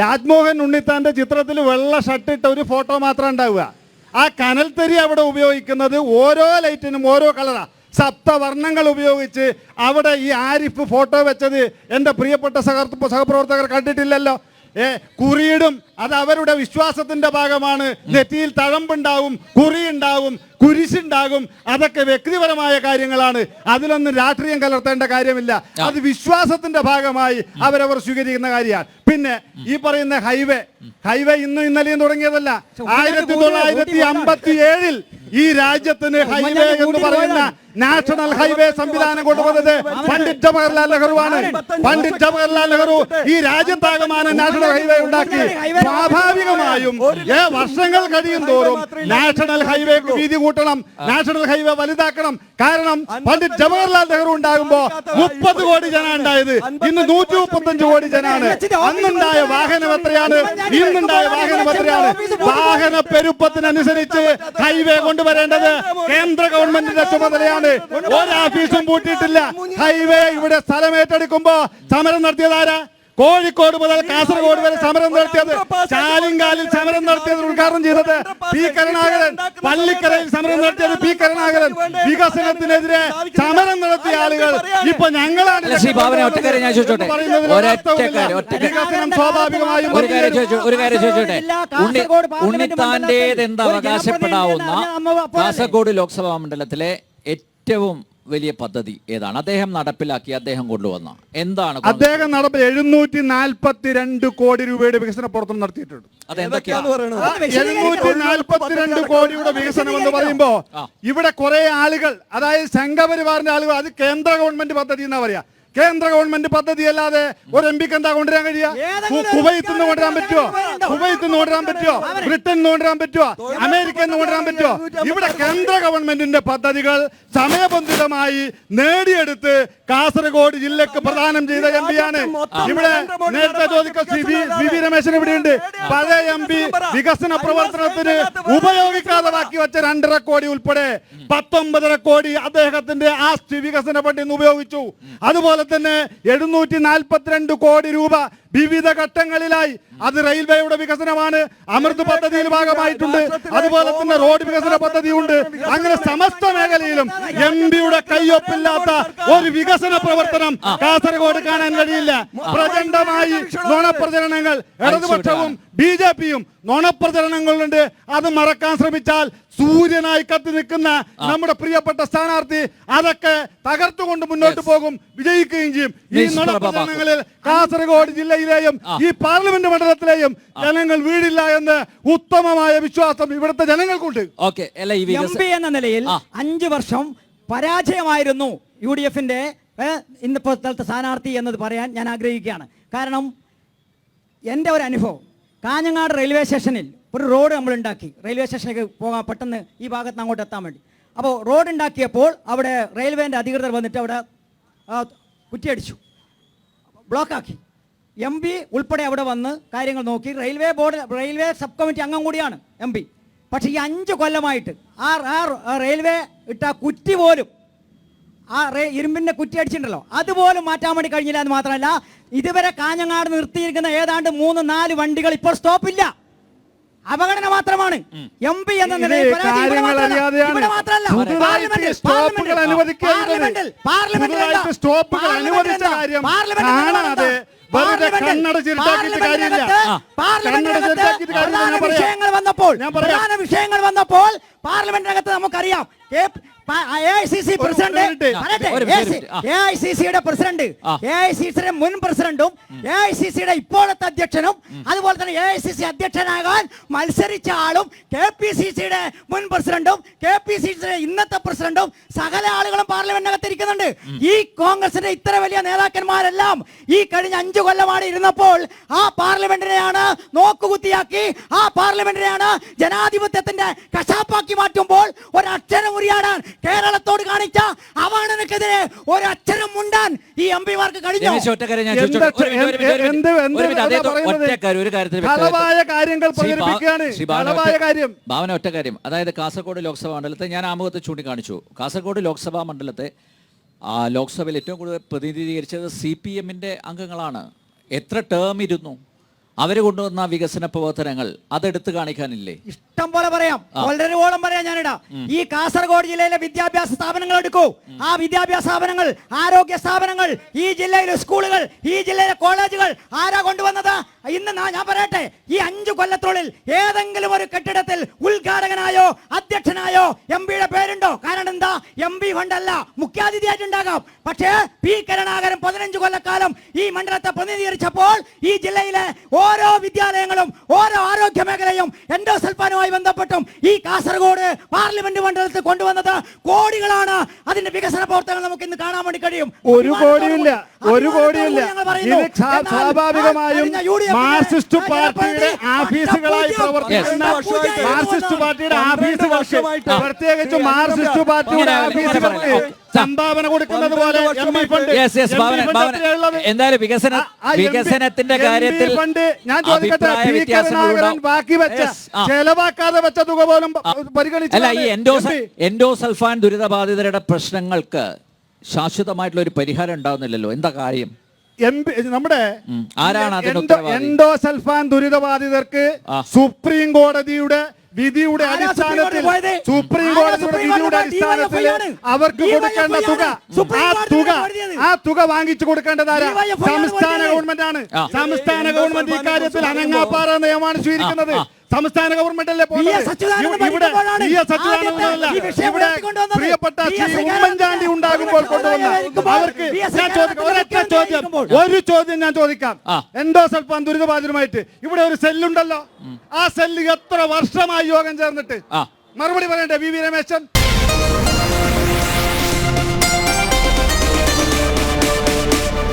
രാജ്മോഹൻ ഉണ്ണിത്താന്റെ ചിത്രത്തിൽ വെള്ള ഷർട്ടിട്ട ഒരു ഫോട്ടോ മാത്രം ഉണ്ടാവുക. ആ കനൽത്തരി അവിടെ ഉപയോഗിക്കുന്നത് ഓരോ ലൈറ്റിനും ഓരോ കളറാ സപ്തവർണങ്ങൾ ഉപയോഗിച്ച് അവിടെ ഈ ആരിഫ് ഫോട്ടോ വെച്ചത് എന്റെ പ്രിയപ്പെട്ട സഹ സഹപ്രവർത്തകർ കണ്ടിട്ടില്ലല്ലോ. ഏ കുറിയിടും. അത് അവരുടെ വിശ്വാസത്തിന്റെ ഭാഗമാണ്. നെറ്റിയിൽ തഴമ്പുണ്ടാവും കുറിയുണ്ടാവും കുരിശുണ്ടാകും. അതൊക്കെ വ്യക്തിപരമായ കാര്യങ്ങളാണ്. അതിലൊന്നും രാഷ്ട്രീയം കലർത്തേണ്ട കാര്യമില്ല. അത് വിശ്വാസത്തിന്റെ ഭാഗമായി അവരവർ സ്വീകരിക്കുന്ന കാര്യമാണ്. പിന്നെ ഈ പറയുന്ന ഹൈവേ. ഹൈവേ ഇന്നും ഇന്നലെയും തുടങ്ങിയതല്ല. ആയിരത്തി തൊള്ളായിരത്തി അമ്പത്തി ഏഴിൽ ഈ രാജ്യത്തിന് ഹൈവേ എന്ന് പറയുന്ന നാഷണൽ ഹൈവേ സംവിധാനം കൊണ്ടുവന്നത് പണ്ഡിറ്റ് ജവഹർലാൽ നെഹ്റു ആണ്. പണ്ഡിറ്റ് ജവഹർലാൽ നെഹ്റു ഈ രാജ്യത്താകമാനം നാഷണൽ ഹൈവേ ഉണ്ടാക്കി. സ്വാഭാവികമായും വർഷങ്ങൾ കഴിയും തോറും നാഷണൽ ഹൈവേ വീതി കൂട്ടണം. നാഷണൽ ഹൈവേ വലുതാക്കണം. കാരണം പണ്ഡിറ്റ് ജവഹർലാൽ നെഹ്റു ഉണ്ടാകുമ്പോ മുപ്പത് കോടി ജന ഉണ്ടായത്. ഇന്ന് നൂറ്റി മുപ്പത്തഞ്ച് കോടി ജനാണ്. അന്നുണ്ടായ വാഹനം എത്രയാണ് ഇന്നുണ്ടായ വാഹനം എത്രയാണ് വാഹന പെരുപ്പത്തിനനുസരിച്ച് ഹൈവേ കൊണ്ടുവരേണ്ടത് കേന്ദ്ര ഗവൺമെന്റിന്റെ ചുമതലയാണ്. ഒരാഫീസും പൂട്ടിയിട്ടില്ല. ഹൈവേ ഇവിടെ സ്ഥലം ഏറ്റെടുക്കുമ്പോ സമരം നടത്തിയതാരാ കോഴിക്കോട് മുതൽ കാസർഗോഡ് വരെ സമരം നടത്തിയത് ചാലിങ്കാലിൽ സമരം നടത്തിയത് ഉദ്ഘാടനം ചെയ്തത് പി കരുണാകരൻ. പള്ളിക്കരയിൽ സമരം നടത്തിയത് പി കരുണാകരൻ. വികസനത്തിനെതിരെ സമരം നടത്തിയ ആളുകൾ ഇപ്പൊ ഞങ്ങളാണ്. വികസനം സ്വാഭാവികമായും ഒരു കാര്യം ചോദിച്ചോട്ടെ? ഉണ്ണിത്താന്റേത് എന്താ? അവകാശപ്പെടാവുന്ന? കാസർഗോഡ് ലോക്സഭാ മണ്ഡലത്തിലെ ഏറ്റവും വലിയ പദ്ധതി ഏതാണ്? അദ്ദേഹം നടപ്പിലാക്കി അദ്ദേഹം കൊണ്ടുവന്ന. എന്താണ് അദ്ദേഹം നടപ്പിൽ എഴുന്നൂറ്റി നാൽപ്പത്തി രണ്ട് കോടി രൂപയുടെ വികസന പ്രവർത്തനം നടത്തിയിട്ടുണ്ട്. എഴുന്നൂറ്റി നാൽപ്പത്തിരണ്ട് കോടിയുടെ വികസനം എന്ന് പറയുമ്പോ ഇവിടെ കുറെ ആളുകൾ അതായത് സംഘപരിവാറിന്റെ ആളുകൾ അത് കേന്ദ്ര ഗവൺമെന്റ് പദ്ധതി എന്നാ പറയാ. കേന്ദ്ര ഗവൺമെന്റ് പദ്ധതി അല്ലാതെ ഒരു എം പിക്ക് എന്താ കൊണ്ടുവരാൻ കഴിയുക? കുവൈത്ത് നിന്ന് കൊണ്ടുവരാൻ പറ്റുമോ? കുവൈത്ത് നിന്ന് കൊണ്ടുവരാൻ പറ്റുമോ? ബ്രിട്ടൻ നിന്ന് കൊണ്ടുവരാൻ പറ്റുമോ? അമേരിക്ക നിന്ന് കൊണ്ടുവരാൻ പറ്റുമോ? ഇവിടെ കേന്ദ്ര ഗവൺമെന്റിന്റെ പദ്ധതികൾ സമയബന്ധിതമായി നേടിയെടുത്ത് കാസർഗോഡ് ജില്ലക്ക് പ്രദാനം ചെയ്ത എം പിയാണ്. ഇവിടെ നേരത്തെ സി വി വി രമേശൻ ഇവിടെയുണ്ട് പഴയ എം പി വികസന പ്രവർത്തനത്തിന് ഉപയോഗിക്കാതെ ബാക്കി വെച്ച രണ്ടര കോടി ഉൾപ്പെടെ പത്തൊമ്പതര കോടി അദ്ദേഹത്തിന്റെ ആസ്തി വികസന ഫണ്ടിൽ നിന്ന് ഉപയോഗിച്ചു. അതുപോലെ തന്നെ എഴുന്നൂറ്റി നാൽപ്പത്തിരണ്ട് കോടി രൂപ വിവിധ ഘട്ടങ്ങളിലായി അത് റെയിൽവേയുടെ വികസനമാണ്. അമൃത് പദ്ധതിയിൽ ഭാഗമായിട്ടുണ്ട്. അതുപോലെ തന്നെ റോഡ് വികസന പദ്ധതിയുണ്ട്. അങ്ങനെ സമസ്ത മേഖലയിലും എം പിയുടെ കയ്യൊപ്പില്ലാത്ത ഒരു വികസന പ്രവർത്തനം കാസർഗോഡ് കാണാൻ കഴിയില്ല. പ്രചണ്ഡമായി നുണപ്രചരണങ്ങൾ ഇടതുപക്ഷവും ബി ജെ പിയും നുണപ്രചരണങ്ങളുണ്ട്. അത് മറക്കാൻ ശ്രമിച്ചാൽ സൂര്യനായി കത്തി നിൽക്കുന്ന നമ്മുടെ പ്രിയപ്പെട്ട സ്ഥാനാർത്ഥി അതൊക്കെ തകർത്തുകൊണ്ട് മുന്നോട്ട് പോകും വിജയിക്കുകയും ചെയ്യും. ഈ നുണപ്രചരണങ്ങളിൽ കാസർഗോഡ് ജില്ലയിലെയും ഈ പാർലമെന്റ് മണ്ഡലത്തിലെയും ജനങ്ങൾ വീടില്ല എന്ന് ഉത്തമമായ വിശ്വാസം ഇവിടുത്തെ ജനങ്ങൾക്കുണ്ട്. ഓക്കെ അല്ല ഈ എം എന്ന നിലയിൽ. അഞ്ചു വർഷം പരാജയമായിരുന്നു യു ഡി എഫിന്റെ ഇന്നിപ്പോഴത്തെ സ്ഥാനാർത്ഥി എന്നത് പറയാൻ ഞാൻ ആഗ്രഹിക്കുകയാണ്. കാരണം എന്റെ ഒരു അനുഭവം കാഞ്ഞങ്ങാട് റെയിൽവേ സ്റ്റേഷനിൽ ഒരു റോഡ് നമ്മൾ ഉണ്ടാക്കി റെയിൽവേ സ്റ്റേഷനിലേക്ക് പോകാൻ പെട്ടെന്ന് ഈ ഭാഗത്ത് അങ്ങോട്ട് എത്താൻ വേണ്ടി. അപ്പോൾ റോഡ് ഉണ്ടാക്കിയപ്പോൾ അവിടെ റെയിൽവേന്റെ അധികൃതർ വന്നിട്ട് അവിടെ കുറ്റിയടിച്ചു. ബ്ലോക്കാക്കി. എം പി ഉൾപ്പെടെ അവിടെ വന്ന് കാര്യങ്ങൾ നോക്കി. Railway board railway sub committee അംഗം കൂടിയാണ് എം പി പക്ഷേ ഈ അഞ്ച് കൊല്ലമായിട്ട് ആ ആ റെയിൽവേ ഇട്ട കുറ്റി പോലും ആ റേ ഇരുമ്പിന്റെ കുറ്റി അടിച്ചിട്ടുണ്ടല്ലോ. അതുപോലും മാറ്റാൻ വേണ്ടി കഴിഞ്ഞില്ല എന്ന് മാത്രമല്ല ഇതുവരെ കാഞ്ഞങ്ങാട് നിർത്തിയിരിക്കുന്ന ഏതാണ്ട് മൂന്ന് നാല് വണ്ടികൾ ഇപ്പോൾ സ്റ്റോപ്പില്ല അപകടന മാത്രമാണ്. എം പി എന്ന നിലയിൽ പാർലമെന്റിൽ, പാർലമെന്റിൽ, വന്നപ്പോൾ. പ്രധാന വിഷയങ്ങൾ വന്നപ്പോൾ പാർലമെന്റിനകത്ത് നമുക്കറിയാം. പ്രസിഡന്റ്. എ ഐ സി സിയുടെ മുൻ പ്രസിഡന്റും എ ഐ സി സിയുടെ ഇപ്പോഴത്തെ അധ്യക്ഷനും അതുപോലെ തന്നെ എ ഐ സി സി അധ്യക്ഷനാകാൻ മത്സരിച്ച ആളും കെ പി സി സിയുടെ മുൻ പ്രസിഡന്റും കെ പി സി സിയുടെ ഇന്നത്തെ പ്രസിഡന്റും സകല ആളുകളും പാർലമെന്റിനകത്ത് ഇരിക്കുന്നുണ്ട് ഈ കോൺഗ്രസിന്റെ ഇത്ര വലിയ നേതാക്കന്മാരെല്ലാം ഈ കഴിഞ്ഞ അഞ്ചു കൊല്ലമാണ് ഇരുന്നപ്പോൾ ആ പാർലമെന്റിനെയാണ് നോക്കുകുത്തിയാക്കി ആ പാർലമെന്റിനെയാണ് ജനാധിപത്യത്തിന്റെ കശാപ്പാക്കി മാറ്റുമ്പോൾ ഒരു ഉരിയാടാൻ കേരളത്തോട് കാണിച്ച അവാണനക്കെതിരെ ഒരു അച്ഛനും മുണ്ടാൻ ഈ എം പിമാർക്ക് കഴിഞ്ഞു? ഭാവന ഒറ്റ- കാര്യം. അതായത് കാസർഗോഡ് ലോക്സഭാ മണ്ഡലത്തെ ഞാൻ ആമുഖത്ത് ചൂണ്ടിക്കാണിച്ചു. കാസർഗോഡ് ലോക്സഭാ മണ്ഡലത്തെ ലോക്സഭയിൽ ഏറ്റവും കൂടുതൽ പ്രതിനിധീകരിച്ചത് സി പി എമ്മിന്റെ അംഗങ്ങളാണ്. എത്ര ടേം ഇരുന്നു? അവർ കൊണ്ടുവന്ന വികസന പ്രവർത്തനങ്ങൾ അതെടുത്ത് കാണിക്കാനില്ലേ? ഇഷ്ടം പോലെ പറയാം വളരെ ഓളം പറയാം ഞാനിടാ. ഈ കാസർഗോഡ് ജില്ലയിലെ വിദ്യാഭ്യാസ സ്ഥാപനങ്ങൾ എടുക്കൂ. ആ വിദ്യാഭ്യാസ സ്ഥാപനങ്ങൾ ആരോഗ്യ സ്ഥാപനങ്ങൾ ഈ ജില്ലയിലെ സ്കൂളുകൾ ഈ ജില്ലയിലെ കോളേജുകൾ ആരാ കൊണ്ടുവന്നത്? ഇന്ന് ഞാൻ പറയട്ടെ ഈ അഞ്ചു കൊല്ലത്തുള്ളിൽ ഏതെങ്കിലും ഒരു കെട്ടിടത്തിൽ ഉദ്ഘാടകനായോ അധ്യക്ഷനായോ എം പിയുടെ പേരുണ്ടോ? കാരണം എന്താ? എം പി ഫണ്ടല്ല. മുഖ്യാതിഥിയായിട്ടുണ്ടാകാം. പക്ഷേ പി കരുണാകരൻ പതിനഞ്ച് കൊല്ലക്കാലം ഈ മണ്ഡലത്തെ പ്രതിനിധീകരിച്ചപ്പോൾ ഈ ജില്ലയിലെ ഓരോ വിദ്യാലയങ്ങളും ഓരോ ആരോഗ്യ മേഖലയും എൻഡോ സൽപ്പാനുമായി ബന്ധപ്പെട്ടും ഈ കാസർഗോഡ് പാർലമെന്റ് മണ്ഡലത്തിൽ കൊണ്ടുവന്നത് കോടികളാണ്. അതിന്റെ വികസന പ്രവർത്തനങ്ങൾ നമുക്ക് ഇന്ന് കാണാൻ വേണ്ടി കഴിയും. ഒരു കോടിയില്ല ഒരു കോടിയില്ല സ്വാഭാവികമായും മാർക്സിസ്റ്റ് പാർട്ടിയുടെ ആഫീസുകളായി പ്രവർത്തിക്കുന്ന മാർക്സിസ്റ്റ് പാർട്ടിയുടെ ആഫീസുകൾ പ്രത്യേകിച്ച് മാർക്സിസ്റ്റ് പാർട്ടിയുടെ ആഫീസുകൾക്ക് സംഭാവന കൊടുക്കുന്നത് പോലെ? എന്തായാലും വികസന വികസനത്തിന്റെ കാര്യത്തിൽ ഞാൻ ചോദിക്കട്ടെ ബാക്കി വെച്ച. ചെലവാക്കാതെ വെച്ച തുക പോലും പരിഗണിച്ചു അല്ല ഈ എൻഡോസ് എൻഡോസൽഫാൻ ദുരിതബാധിതരുടെ പ്രശ്നങ്ങൾക്ക് ശാശ്വതമായിട്ടുള്ള ഒരു പരിഹാരം ഉണ്ടാവുന്നില്ലല്ലോ. എന്താ കാര്യം? എം നമ്മുടെ. ആരാണ് എൻഡോ- സൽഫാൻ ദുരിതബാധിതർക്ക് സുപ്രീം കോടതിയുടെ വിധിയുടെ അടിസ്ഥാനത്തിൽ സുപ്രീം കോടതിയുടെ വിധിയുടെ അടിസ്ഥാനത്തിൽ അവർക്ക് കൊടുക്കേണ്ട തുക. ആ തുക ആ തുക വാങ്ങിച്ചു കൊടുക്കേണ്ടതാര സംസ്ഥാന ഗവൺമെന്റ് ആണ് സംസ്ഥാന ഈ ഗവൺമെന്റ് ഇക്കാര്യത്തിൽ അനങ്ങാപ്പാറ നിയമമാണ് സ്വീകരിക്കുന്നത്. സംസ്ഥാന ഗവൺമെന്റ് അല്ലേ. പ്രിയപ്പെട്ട. ഉമ്മൻചാണ്ടി ഉണ്ടാകുമ്പോൾ കൊണ്ടുവന്ന അവർക്ക് ഞാൻ ചോദിക്കാം ഒരൊറ്റ ചോദ്യം. ഒരു ചോദ്യം ഞാൻ ചോദിക്കാം. എന്തോ സ്വല്പം ദുരിതബാധിതമായിട്ട് ഇവിടെ ഒരു സെല്ലുണ്ടല്ലോ. ആ സെല്ല് എത്ര വർഷമായി യോഗം ചേർന്നിട്ട്? മറുപടി പറയണ്ടേ വി വി രമേശൻ?